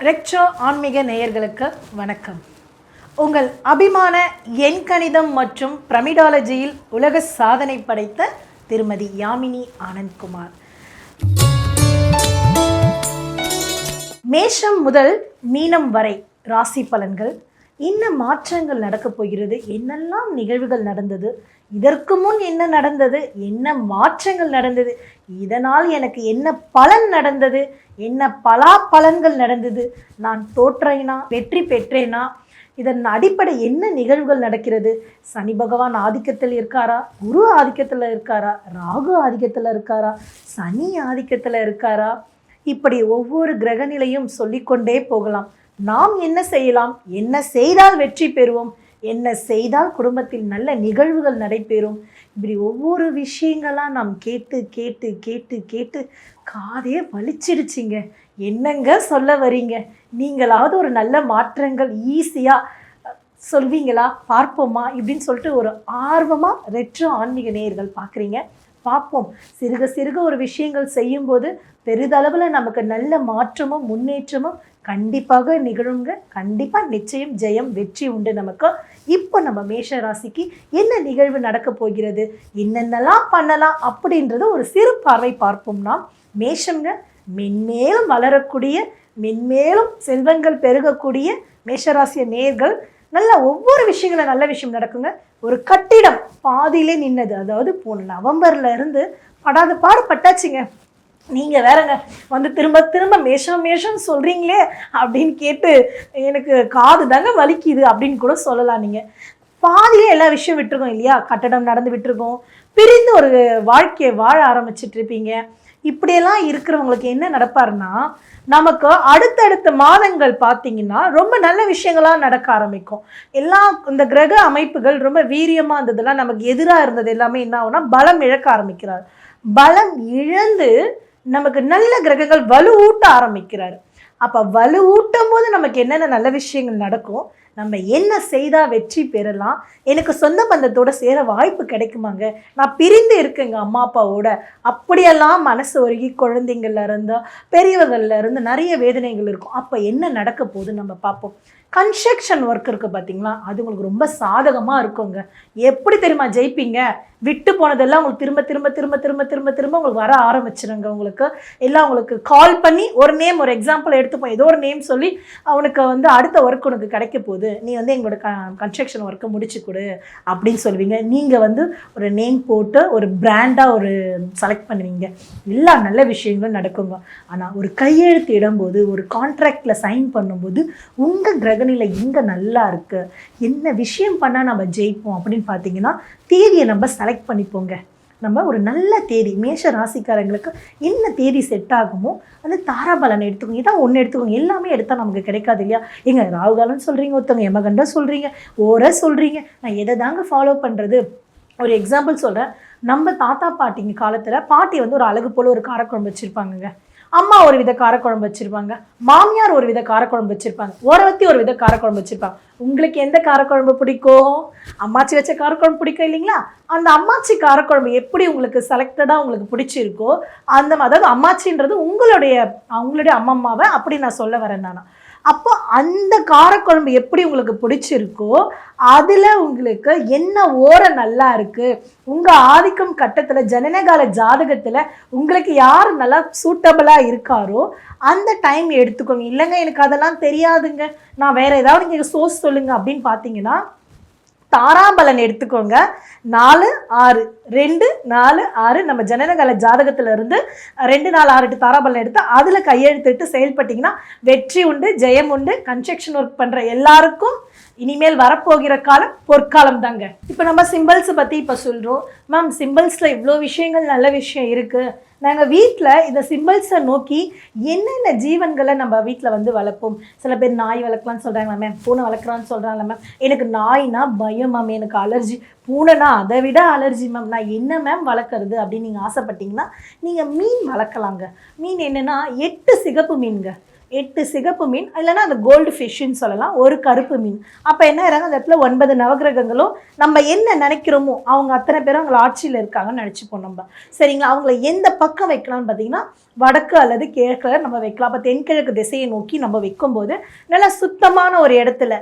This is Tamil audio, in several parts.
ரெக்ஷோ ஆன்மீக நேயர்களுக்கு வணக்கம். உங்கள் அபிமான எண்கணிதம் மற்றும் பிரமிடாலஜியில் உலக சாதனை படைத்த திருமதி யாமினி ஆனந்த்குமார். மேஷம் முதல் மீனம் வரை ராசி பலன்கள் என்ன மாற்றங்கள் நடக்கப் போகிறது என்னெல்லாம் நிகழ்வுகள் நடந்தது இதற்கு முன் என்ன நடந்தது என்ன மாற்றங்கள் நடந்தது இதனால் எனக்கு என்ன பலன் நடந்தது என்ன பலா பலன்கள் நடந்தது? நான் தோற்றேனா? வெற்றி பெற்றேனா? இதன் அடிப்படை என்ன நிகழ்வுகள் நடக்கிறது? சனி பகவான் ஆதிக்கத்தில் இருக்காரா? குரு ஆதிக்கத்தில் இருக்காரா? ராகு ஆதிக்கத்தில் இருக்காரா? சனி ஆதிக்கத்தில் இருக்காரா? இப்படி ஒவ்வொரு கிரகநிலையும் சொல்லிக்கொண்டே போகலாம். நாம் என்ன செய்யலாம்? என்ன செய்தால் வெற்றி பெறுவோம்? என்ன செய்தால் குடும்பத்தில் நல்ல நிகழ்வுகள் நடைபெறும்? இப்படி ஒவ்வொரு விஷயங்களாக நாம் கேட்டு கேட்டு கேட்டு கேட்டு காதே வலிச்சிடுச்சிங்க. என்னங்க சொல்ல வரீங்க? நீங்களாவது ஒரு நல்ல மாற்றங்கள் ஈஸியாக சொல்வீங்களா? பார்ப்போமா? இப்படின்னு சொல்லிட்டு ஒரு ஆர்வமாக ரெட்ரோ ஆன்மீக நேயர்கள் பார்க்குறீங்க பார்ப்போம். சிறுக சிறுக ஒரு விஷயங்கள் செய்யும்போது பெரிதளவில் நமக்கு நல்ல மாற்றமும் முன்னேற்றமும் கண்டிப்பாக நிகழுங்க. கண்டிப்பாக நிச்சயம் ஜெயம் வெற்றி உண்டு நமக்கு. இப்போ நம்ம மேஷ ராசிக்கு என்ன நிகழ்வு நடக்க போகிறது? என்னென்னலாம் பண்ணலாம்? அப்படின்றத ஒரு சிறு பார்வை பார்ப்போம்னா மேஷங்க மென்மேலும் வளரக்கூடிய மென்மேலும் செல்வங்கள் பெருகக்கூடிய மேஷராசிய நேர்கள். நல்ல ஒவ்வொரு விஷயங்கள நல்ல விஷயம் நடக்குங்க. ஒரு கட்டிடம் பாதியிலே நின்னது. அதாவது போன நவம்பர்ல இருந்து படாத பாடு பட்டாச்சுங்க. நீங்கள் வேறங்க வந்து திரும்ப திரும்ப மேஷம் மேஷம் சொல்கிறீங்களே அப்படின்னு கேட்டு எனக்கு காது தாங்க வலிக்குது அப்படின்னு கூட சொல்லலாம் நீங்கள் பாதியிலே எல்லா விஷயம் விட்டுருக்கோம் இல்லையா? கட்டடம் நடந்து விட்டுருக்கோம். பிரிந்து ஒரு வாழ்க்கையை வாழ ஆரம்பிச்சிட்டு இருப்பீங்க. இப்படியெல்லாம் இருக்கிறவங்களுக்கு என்ன நடப்பாருன்னா நமக்கு அடுத்தடுத்த மாதங்கள் பார்த்தீங்கன்னா ரொம்ப நல்ல விஷயங்களாக நடக்க ஆரம்பிக்கும். எல்லா இந்த கிரக அமைப்புகள் ரொம்ப வீரியமாக இருந்ததெல்லாம் நமக்கு எதிராக இருந்தது எல்லாமே என்ன ஆகும்னா பலம் இழக்க ஆரம்பிக்கிறார். பலம் இழந்து நமக்கு நல்ல கிரகங்கள் வலுவூட்ட ஆரம்பிக்கிறார். அப்போ வலுவூட்டும் போது நமக்கு என்னென்ன நல்ல விஷயங்கள் நடக்கும்? நம்ம என்ன செய்தால் வெற்றி பெறலாம்? எனக்கு சொந்த பந்தத்தோட சேர வாய்ப்பு கிடைக்குமாங்க? நான் பிரிந்து இருக்கேங்க அம்மா அப்பாவோட. அப்படியெல்லாம் மனசு ஒருகி குழந்தைங்கள்ல இருந்தா பெரியவங்கள்ல இருந்து நிறைய வேதனைகள் இருக்கும். அப்போ என்ன நடக்க போகுதுன்னு நம்ம பார்ப்போம். கன்ஸ்ட்ரக்ஷன் ஒர்க் இருக்குது பார்த்தீங்களா அது உங்களுக்கு ரொம்ப சாதகமாக இருக்குங்க. எப்படி தெரியுமா ஜெயிப்பீங்க? விட்டு போனதெல்லாம் உங்களுக்கு திரும்ப திரும்ப திரும்ப திரும்ப திரும்ப திரும்ப உங்களுக்கு வர ஆரம்பிச்சிருங்க உங்களுக்கு. எல்லாம் உங்களுக்கு கால் பண்ணி ஒரு நேம் ஒரு எக்ஸாம்பிள் எடுத்துப்போம் ஏதோ ஒரு நேம் சொல்லி அவனுக்கு வந்து அடுத்த ஒர்க் உனக்கு கிடைக்க போகுது. நீ வந்து எங்களோட க கன்ஸ்ட்ரக்ஷன் ஒர்க்கை முடிச்சு கொடு அப்படின்னு சொல்லுவீங்க. நீங்கள் வந்து ஒரு நேம் போட்டு ஒரு பிராண்டாக ஒரு செலக்ட் பண்ணுவீங்க. எல்லா நல்ல விஷயங்களும் நடக்குங்க. ஆனால் ஒரு கையெழுத்து இடும்போது ஒரு கான்ட்ராக்டில் சைன் பண்ணும்போது உங்கள் கிரகநிலை எங்கே நல்லா இருக்குது என்ன விஷயம் பண்ணால் நம்ம ஜெயிப்போம் அப்படின்னு பார்த்தீங்கன்னா தேதியை நம்ம செலக்ட் பண்ணிப்போங்க. நம்ம ஒரு நல்ல தேதி மேஷ ராசிக்காரங்களுக்கு என்ன தேதி செட் ஆகுமோ அந்த தாராபலன் எடுத்துக்கோங்க. இதான் ஒன்று எடுத்துக்கோங்க. எல்லாமே எடுத்தால் நமக்கு கிடைக்காது இல்லையா? எங்க ராகுகாலம்னு சொல்கிறீங்க ஒருத்தவங்க யமகண்டம் சொல்கிறீங்க ஓர சொல்கிறீங்க நான் எதை தாங்க ஃபாலோ பண்ணுறது ஒரு எக்ஸாம்பிள் சொல்கிறேன் நம்ம தாத்தா பாட்டிங்க காலத்தில் பாட்டி வந்து ஒரு அழகு போல் ஒரு காரக்குழம்பு வச்சுருப்பாங்கங்க. அம்மா ஒரு வித காரக்குழம்பு வச்சுருப்பாங்க. மாமியார் ஒரு வித காரக்குழம்பு வச்சுருப்பாங்க. ஓரவத்தி ஒரு வித காரக்குழம்பு வச்சுருப்பாங்க. உங்களுக்கு எந்த காரக்குழம்பு பிடிக்கும்? அம்மாச்சி வச்ச காரக்குழம்பு பிடிக்கும் இல்லைங்களா? அந்த அம்மாச்சி காரக்குழம்பு எப்படி உங்களுக்கு செலக்டடாக உங்களுக்கு பிடிச்சிருக்கோ அந்த அதாவது அம்மாச்சின்றது உங்களுடைய அவங்களுடைய அம்மம்மாவை அப்படி நான் சொல்ல வரேன் நான். அப்போ அந்த காரக்குழம்பு எப்படி உங்களுக்கு பிடிச்சிருக்கோ அதில் உங்களுக்கு என்ன ஓரம் நல்லா இருக்குது உங்கள் ஆதிக்கம் கட்டத்தில் ஜனனகால ஜாதகத்தில் உங்களுக்கு யார் நல்லா சூட்டபிளாக இருக்காரோ அந்த டைம் எடுத்துக்கோங்க. இல்லைங்க எனக்கு அதெல்லாம் தெரியாதுங்க. நான் வேறு ஏதாவது நீங்கள் சோர்ஸ் சொல்லுங்கள் அப்படின்னு பார்த்தீங்கன்னா தாராபலன் எடுத்துக்கோங்க. நாலு ஆறு. ரெண்டு நாலு ஆறு. நம்ம ஜனனகால ஜாதகத்துல இருந்து ரெண்டு நாலு ஆறு எட்டு தாராபலன் எடுத்து அதில் கையெழுத்திட்டு செயல்பட்டிங்கன்னா வெற்றி உண்டு ஜெயம் உண்டு கன்ஸ்ட்ரக்ஷன் ஒர்க் பண்ணுற எல்லாருக்கும் இனிமேல் வரப்போகிற காலம் பொற்காலம் தாங்க இப்போ நம்ம சிம்பிள்ஸை பற்றி இப்போ சொல்கிறோம் மேம் சிம்பிள்ஸில் இவ்வளோ விஷயங்கள் நல்ல விஷயம் இருக்குது நாங்கள் வீட்டில் இந்த சிம்பிள்ஸை நோக்கி என்னென்ன ஜீவன்களை நம்ம வீட்டில் வந்து வளர்ப்போம்? சில பேர் நாய் வளர்க்கலாம்னு சொல்கிறாங்களா மேம் பூனை வளர்க்குறான்னு சொல்கிறாங்களா மேம் எனக்கு நாய்னா பயம் மேம் எனக்கு அலர்ஜி பூனைனா அதை விட அலர்ஜி மேம் நான் என்ன மேம் வளர்க்குறது அப்படின்னு நீங்கள் ஆசைப்பட்டீங்கன்னா நீங்கள் மீன் வளர்க்கலாங்க. மீன் என்னென்னா எட்டு சிகப்பு மீன்கள் எட்டு சிகப்பு மீன் இல்லைன்னா அந்த கோல்டு ஃபிஷ்ஷுன்னு சொல்லலாம் ஒரு கருப்பு மீன். அப்போ என்ன ஆகிறாங்க அந்த இடத்துல ஒன்பது நவகிரகங்களும் நம்ம என்ன நினைக்கிறோமோ அவங்க அத்தனை பேரும் அவங்கள ஆட்சியில் இருக்காங்கன்னு நினச்சிப்போம் நம்ம. சரிங்களா? அவங்கள எந்த பக்கம் வைக்கலாம்னு பார்த்தீங்கன்னா வடக்கு அல்லது கிழக்கில் நம்ம வைக்கலாம். அப்போ தென்கிழக்கு திசையை நோக்கி நம்ம வைக்கும்போது நல்லா சுத்தமான ஒரு இடத்துல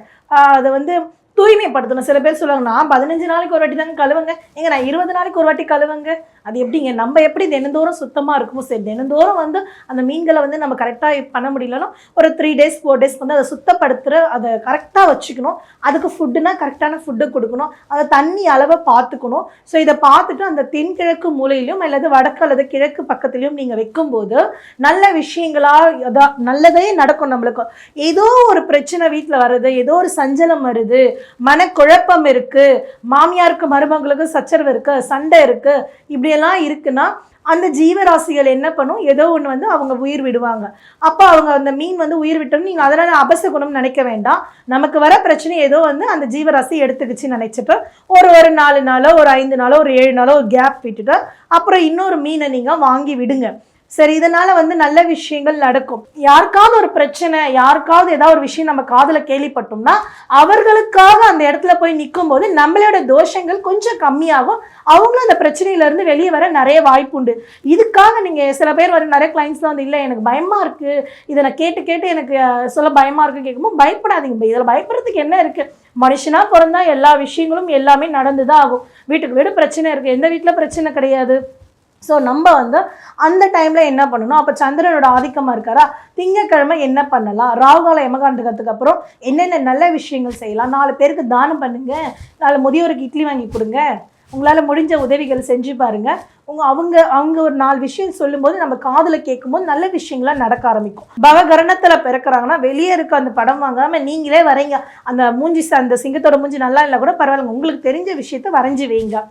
அதை வந்து தூய்மைப்படுத்தணும். சில பேர் சொல்லுவாங்க நான் பதினஞ்சு நாளைக்கு ஒரு வாட்டி தாங்க கழுவுங்க. எங்க நான் இருபது நாளைக்கு ஒரு வாட்டி கழுவுங்க? அது எப்படிங்க? நம்ம எப்படி தினந்தோறும் சுத்தமாக இருக்குமோ சரி தினந்தோறும் வந்து அந்த மீன்களை வந்து நம்ம கரெக்டாக பண்ண முடியலன்னா ஒரு த்ரீ டேஸ் ஃபோர் டேஸ் வந்து அதை சுத்தப்படுத்துகிற அதை கரெக்டாக வச்சுக்கணும். அதுக்கு ஃபுட்டுனா கரெக்டான ஃபுட்டு கொடுக்கணும். அதை தண்ணி அளவை பார்த்துக்கணும். ஸோ இதை பார்த்துட்டு அந்த தென்கிழக்கு மூலையிலும் அல்லது வடக்கு அல்லது கிழக்கு பக்கத்துலையும் நீங்கள் வைக்கும்போது நல்ல விஷயங்களாக அதான் நல்லதே நடக்கும் நம்மளுக்கு. ஏதோ ஒரு பிரச்சனை வீட்டில் வருது ஏதோ ஒரு சஞ்சலம் வருது மனக்குழப்பம் இருக்குது மாமியாருக்கு மருமகளுக்கு சச்சரவு இருக்குது சண்டை இருக்குது இப்படி இப்படியெல்லாம் இருக்குன்னா அந்த ஜீவராசிகள் என்ன பண்ணும்? ஏதோ ஒன்று வந்து அவங்க உயிர் விடுவாங்க. அப்போ அவங்க அந்த மீன் வந்து உயிர் விட்டோம்னு நீங்கள் அதனால் அபசகுணம் நினைக்க வேண்டாம். நமக்கு வர பிரச்சனை ஏதோ வந்து அந்த ஜீவராசி எடுத்துக்கிச்சுன்னு நினைச்சிட்டு ஒரு ஒரு நாலு நாளோ ஒரு ஐந்து நாளோ ஒரு ஏழு நாளோ ஒரு கேப் விட்டுட்டு அப்புறம் இன்னொரு மீனை நீங்கள் வாங்கி விடுங்க. சரி இதனால வந்து நல்ல விஷயங்கள் நடக்கும். யாருக்காவது ஒரு பிரச்சனை யாருக்காவது ஏதாவது ஒரு விஷயம் நம்ம காதில் கேள்விப்பட்டோம்னா அவர்களுக்காக அந்த இடத்துல போய் நிற்கும் போது நம்மளோட தோஷங்கள் கொஞ்சம் கம்மியாகும். அவங்களும் அந்த பிரச்சனையில இருந்து வெளியே வர நிறைய வாய்ப்பு உண்டு. இதுக்காக நீங்கள் சில பேர் வர நிறைய கிளைண்ட்ஸ்லாம் வந்து இல்லை எனக்கு பயமாக இருக்குது இதை நான் கேட்டு கேட்டு எனக்கு சொல்ல பயமாக இருக்குன்னு கேட்கும்போது பயப்படாதீங்க இதில் பயப்படுறதுக்கு என்ன இருக்குது மனுஷனா பிறந்தா எல்லா விஷயங்களும் எல்லாமே நடந்து தான் ஆகும். வீட்டுக்கு வீடு பிரச்சனை இருக்குது எந்த வீட்டில் பிரச்சனை கிடையாது. ஸோ நம்ம வந்து அந்த டைமில் என்ன பண்ணணும்? அப்போ சந்திரனோட ஆதிக்கமாக இருக்காரா? திங்கக்கிழமை என்ன பண்ணலாம்? ராகுகால யமகாண்டகத்துக்கு அப்புறம் என்னென்ன நல்ல விஷயங்கள் செய்யலாம்? நாலு பேருக்கு தானம் பண்ணுங்கள் நாலு முதியோருக்கு இட்லி வாங்கி கொடுங்க. உங்களால் முடிஞ்ச உதவிகள் செஞ்சு பாருங்கள் உங்க அவங்க அவங்க ஒரு நாலு விஷயம் சொல்லும்போது நம்ம காதில் கேட்கும்போது நல்ல விஷயங்கள்லாம் நடக்க ஆரம்பிக்கும். பவகரணத்தில் பிறக்கிறாங்கன்னா வெளியே இருக்க அந்த படம் வாங்காமல் நீங்களே வரைங்க. அந்த மூஞ்சி ச- அந்த சிங்கத்தோட மூஞ்சி நல்லா இல்லை கூட பரவாயில்ல உங்களுக்கு தெரிஞ்ச விஷயத்த வரைஞ்சி வைங்க.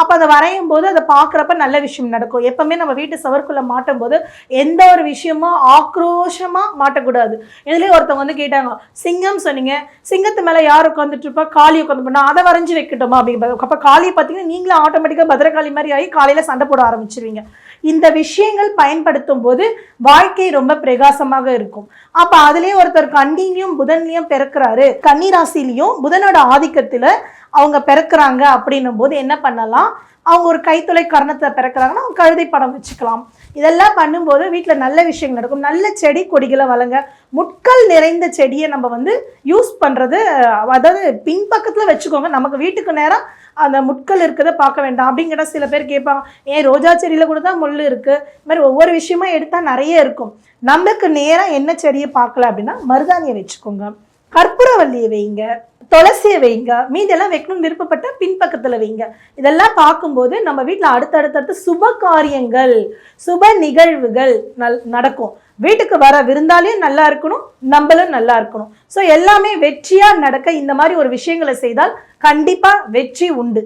அப்போ அதை வரையும் போது அதை பார்க்குறப்ப நல்ல விஷயம் நடக்கும். எப்போவுமே நம்ம வீட்டு சவர்க்குள்ளே மாட்டும் போது எந்த ஒரு விஷயமும் ஆக்ரோஷமாக மாட்டக்கூடாது. இதுலேயே ஒருத்தவங்க வந்து கேட்டாங்க சிங்கம் சொன்னீங்க. சிங்கத்து மேலே யார் உட்காந்துட்டு இருப்பா? காளி உட்காந்து பண்ணா அதை வரைஞ்சி வைக்கட்டுமா? அப்படிங்கிற அப்போ காளியை பார்த்தீங்கன்னா நீங்களும் ஆட்டோமேட்டிக்காக பத்திரகாளி மாதிரி ஆகி காலையில் சண்டை போட ஆரம்பிச்சிருவீங்க. இந்த விஷயங்கள் பயன்படுத்தும் போது வாழ்க்கை ரொம்ப பிரகாசமாக இருக்கும். அப்போ அதுலேயே ஒருத்தர் கண்டிலையும் புதன்லையும் பிறக்கிறாரு. கன்னிராசிலையும் புதனோட ஆதிக்கத்தில் அவங்க பிறக்கிறாங்க அப்படின்னும் போது என்ன பண்ணலாம்? அவங்க ஒரு கைத்துளை கரணத்தை பிறக்கிறாங்கன்னா அவங்க கழுதை படம் வச்சுக்கலாம். இதெல்லாம் பண்ணும்போது வீட்டில் நல்ல விஷயங்கள் நடக்கும். நல்ல செடி கொடிகளை வளங்க. முட்கள் நிறைந்த செடியை நம்ம வந்து யூஸ் பண்ணுறது அதாவது பின்பக்கத்தில் வச்சுக்கோங்க. நமக்கு வீட்டுக்கு நேரம் அந்த முட்கள் இருக்கிறத பார்க்க வேண்டாம் அப்படிங்கிற சில பேர் கேட்பாங்க. ஏன் ரோஜா செடியில் கூட தான் முள் இருக்குது இது மாதிரி ஒவ்வொரு விஷயமா எடுத்தால் நிறைய இருக்கும். நமக்கு நேரம் என்ன செடியை பார்க்கல அப்படின்னா மருதாணியை வச்சுக்கோங்க. கற்பூரவல்லியை வைங்க. துளசியை வைங்க. மீதெல்லாம் வைக்கணும்னு விருப்பப்பட்ட பின்பக்கத்தில் வைங்க. இதெல்லாம் பார்க்கும்போது நம்ம வீட்டில் அடுத்தடுத்தடுத்து சுப காரியங்கள் சுப நிகழ்வுகள் நல் நடக்கும். வீட்டுக்கு வர விருந்தாலையும் நல்லா இருக்கணும் நம்மளும் நல்லா இருக்கணும். ஸோ எல்லாமே வெற்றியாக நடக்க இந்த மாதிரி ஒரு விஷயங்களை செய்தால் கண்டிப்பாக வெற்றி உண்டு.